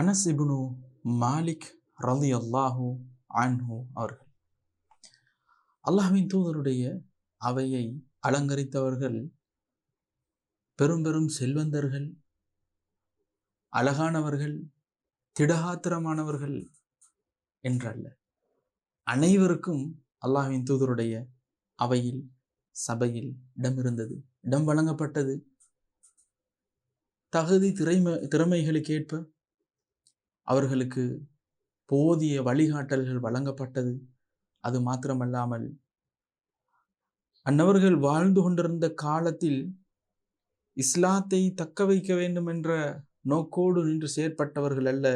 அனஸ் இப்னு மாலிக் ரலி அல்லாஹு அன்ஹு அவர்கள். அல்லாஹின் தூதருடைய அவையை அலங்கரித்தவர்கள் பெரும் பெரும் செல்வந்தர்கள் அழகானவர்கள் திடகாத்திரமானவர்கள் என்றல்ல. அனைவருக்கும் அல்லாஹின் தூதருடைய அவையில் சபையில் இடம் இருந்தது இடம் வழங்கப்பட்டது. தகுதி திறமை திறமைகளுக்கேற்ப அவர்களுக்கு போதிய வழிகாட்டல்கள் வழங்கப்பட்டது. அது மாத்திரமல்லாமல் அன்னவர்கள் வாழ்ந்து கொண்டிருந்த காலத்தில் இஸ்லாத்தை தக்க வைக்க வேண்டும் என்ற நோக்கோடு நின்று செயற்பட்டவர்கள் அல்ல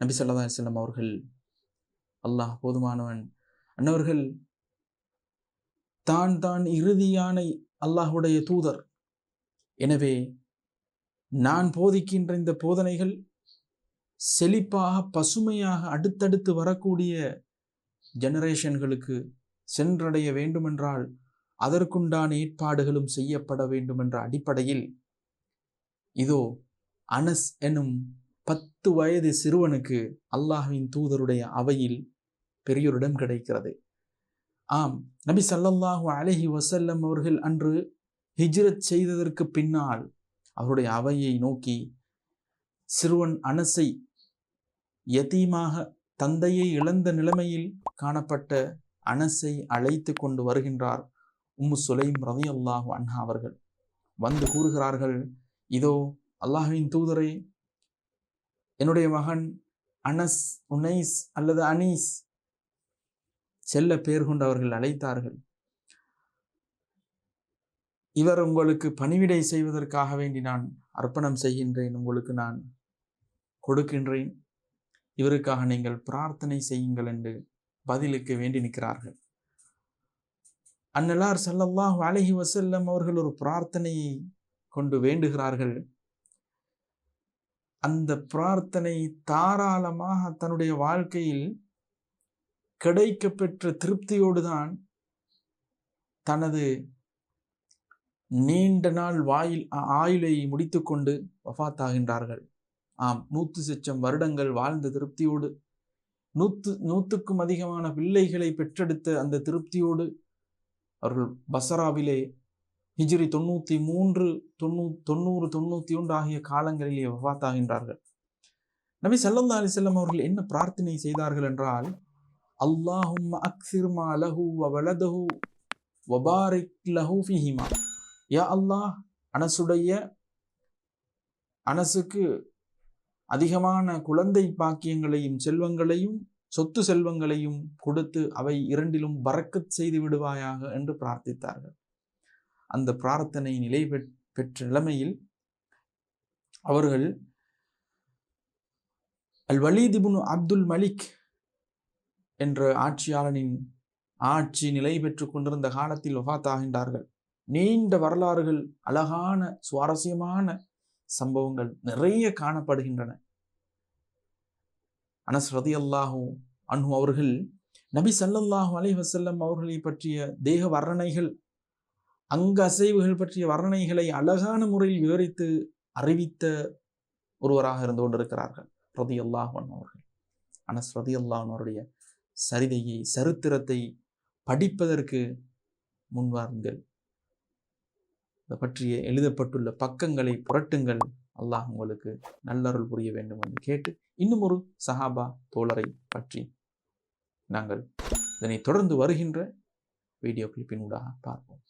நபி சொல்லதா இஸ்லாம் அவர்கள். அல்லாஹ் போதுமானவன். அன்னவர்கள் தான் தான் இறுதியான அல்லாஹுடைய தூதர். எனவே நான் போதிக்கின்ற இந்த போதனைகள் செழிப்பாக பசுமையாக அடுத்தடுத்து வரக்கூடிய ஜெனரேஷன்களுக்கு சென்றடைய வேண்டுமென்றால் அதற்குண்டான ஏற்பாடுகளும் செய்யப்பட வேண்டும் என்ற அடிப்படையில் இதோ அனஸ் எனும் பத்து வயது சிறுவனுக்கு அல்லாஹின் தூதருடைய அவையில் பெரியோரிடம் கிடைக்கிறது. ஆம் நபி சல்லல்லாஹு அலஹி வசல்லம் அவர்கள் அன்று ஹிஜ்ரத் செய்ததற்கு பின்னால் அவருடைய அவையை நோக்கி சிறுவன் அனசை யதீமாக தந்தையை இழந்த நிலைமையில் காணப்பட்ட அனசை அழைத்து கொண்டு வருகின்றார் உம்மு சுலைம் ரவி அல்லாஹ் அன்ஹா அவர்கள். வந்து கூறுகிறார்கள் இதோ அல்லாஹின் தூதரே என்னுடைய மகன் அனஸ் உனைஸ் அல்லது அனீஸ் செல்ல பேர் கொண்டு அவர்கள் அழைத்தார்கள். இவர் உங்களுக்கு பணிவிடை செய்வதற்காக வேண்டி நான் அர்ப்பணம் செய்கின்றேன் உங்களுக்கு நான் கொடுக்கின்றேன். இவருக்காக நீங்கள் பிரார்த்தனை செய்யுங்கள் என்று பதிலுக்கு வேண்டி நிற்கிறார்கள். அன்னலார் சல்லல்லாஹ் அலஹி வசல்லம் அவர்கள் ஒரு பிரார்த்தனையை கொண்டு வேண்டுகிறார்கள். அந்த பிரார்த்தனை தாராளமாக தன்னுடைய வாழ்க்கையில் கிடைக்க பெற்ற திருப்தியோடு தான் தனது நீண்ட நாள் வாயில் ஆயுளை முடித்துக்கொண்டு வஃத்தாகின்றார்கள். ஆம் நூத்து செச்சம் வருடங்கள் வாழ்ந்த திருப்தியோடு நூத்து நூத்துக்கும் அதிகமான பிள்ளைகளை பெற்றெடுத்த அந்த திருப்தியோடு அவர்கள் பசராவிலே ஹிஜ்ரி தொண்ணூற்றி மூன்று தொண்ணூ தொண்ணூறு தொண்ணூற்றி ஒன்று ஆகிய காலங்களிலே வஃத்தாகின்றார்கள். நபி சல்லல்லா அலி செல்லம் அவர்கள் என்ன பிரார்த்தனை செய்தார்கள் என்றால் அல்லாஹும் அக்சிர்மா லஹு வலதஹு வபாரிக் லஹு ஃபிஹிமா. யா அல்லாஹ் அனசுடைய அனசுக்கு அதிகமான குழந்தை பாக்கியங்களையும் செல்வங்களையும் சொத்து செல்வங்களையும் கொடுத்து அவை இரண்டிலும் பறக்கச் செய்து விடுவாயாக என்று பிரார்த்தித்தார்கள். அந்த பிரார்த்தனை நிலை பெற்ற நிலைமையில் அவர்கள் அல் வலீதிபுன் அப்துல் மலிக் என்ற ஆட்சியாளனின் ஆட்சி நிலை பெற்று கொண்டிருந்த காலத்தில் வஃத்தாகின்றார்கள் நீண்ட வரலாறுகள் அழகான சுவாரஸ்யமான சம்பவங்கள் நிறைய காணப்படுகின்றன. அனஸ் ரதி அல்லாஹூ அன்ஹு அவர்கள் நபி சல்லல்லாஹு அலை வசல்லம் அவர்களை பற்றிய தேக வர்ணனைகள் அங்க அசைவுகள் பற்றிய வர்ணனைகளை அழகான முறையில் விவரித்து அறிவித்த ஒருவராக இருந்து கொண்டிருக்கிறார்கள் ரதி அல்லாஹன் அவர்கள். அனஸ் ரதி அல்லாஹன் அவருடைய சரிதையை சரித்திரத்தை படிப்பதற்கு முன்வாருங்கள் பற்றிய எழுதப்பட்டுள்ள பக்கங்களை புரட்டுங்கள். அல்லாஹ் உங்களுக்கு நல்லருள் புரிய வேண்டும் என்று கேட்டு இன்னும் ஒரு சஹாபா தோழரை பற்றி நாங்கள் இதனை தொடர்ந்து வருகின்ற வீடியோ கிளிப்பினூடாக பார்ப்போம்.